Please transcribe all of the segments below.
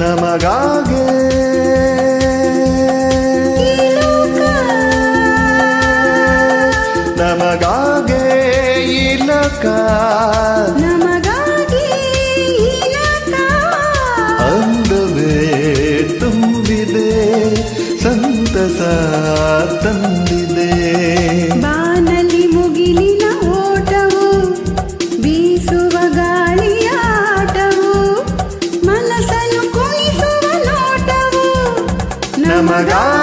ನಮಗಾಗೆ ನಮಗಾಗೆ ಈ ಲೋಕ ನಮಗಾಗಿ ಅಂದವೇ ತುಂಬಿದೆ ಸಂತಸ ತಂದಿದೆ. ನಮಗಾಗೆ ಈ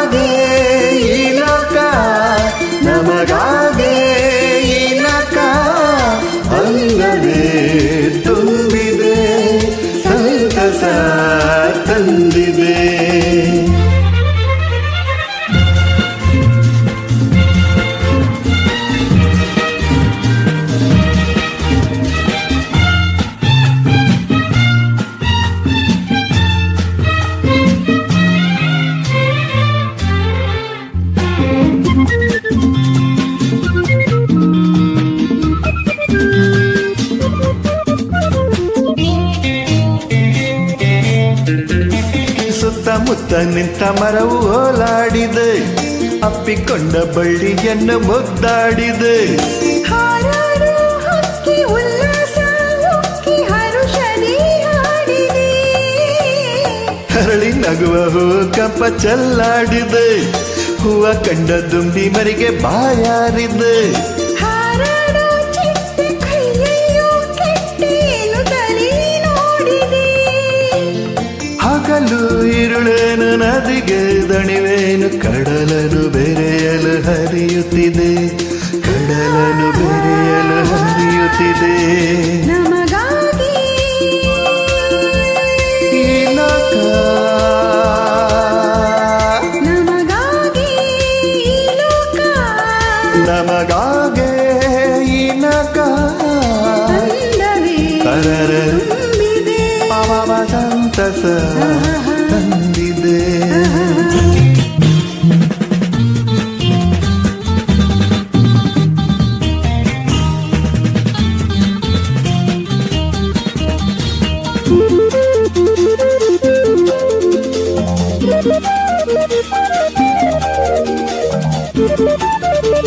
ಸುತ್ತಮುತ್ತ ನಿಂತ ಮರವು ಓಲಾಡಿದೆ ಅಪ್ಪಿಕೊಂಡ ಬಳ್ಳಿಯನ್ನು ಮುಗ್ದಾಡಿದೆ ಹರಳಿ ನಗುವ ಹೂ ಕಪ್ಪ ಚಲ್ಲಾಡಿದೆ. ಹೂವ ಕಂಡ ದುಂಬಿ ಮರಿಗೆ ಬಾಯಾರಿದೆ. ಹಗಲು ಇರುಳೇನು ನದಿಗೆ ದಣಿವೇನು? ಕಡಲನು ಬೆರೆಯಲು ಹರಿಯುತ್ತಿದೆ. ಕಡಲನು ಬೆರೆಯಲು ಹರಿಯುತ್ತಿದೆ. ನಮಗಾಗಿ ಈ ಲೋಕ. ಸಂತಸ ತಂದಿದೆ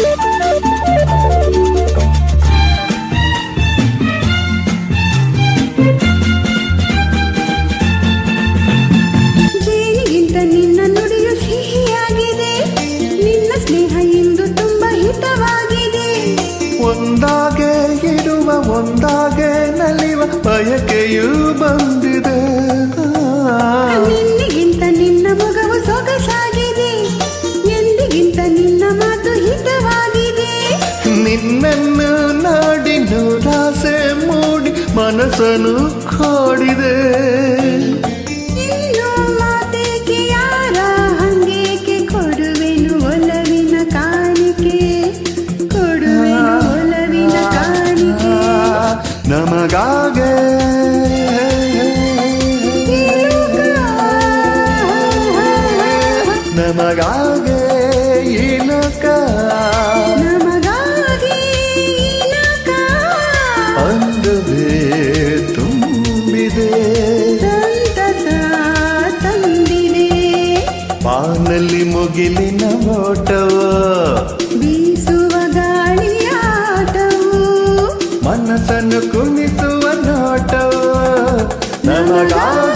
ಜೇನಿಗಿಂತ ಸ್ನೇಹ ಇಂದು ತುಂಬ ಹಿತವಾಗಿದೆ. ಒಂದಾಗೆ ಇರುವ ಒಂದಾಗೆ ನಲಿವ ಬಯಕೆಯೂ ಬಂದಿದೆ. ನಿನ್ನಿಗಿಂತ ನಿನ್ನ ಮೊಗವು ಸೊಗಸಾಗಿದೆ. ಎಂದಿಗಿಂತ ನಿನ್ನ ಮಾತು ಹಿತವಾಗಿದೆ. ನಿನ್ನನ್ನು ನಾಡಿ ನೂರಾಸೆ ಮೂಡಿ ಮನಸ್ಸನ್ನು ಕಾಡಿದೆ. ನಮಗಾಗೆ. ನಮಗಾಗೆ ಈ ಲೋಕ. ಅಂದವೇ ತುಂಬಿದೆ. ಮುಗಿಲಿನ ಓಟವ ಬೀಸುವ ಮನಸ್ಸನ್ನು ಕುಣಿಸುವ ನೋಟವ. ನಮಗಾಗೆ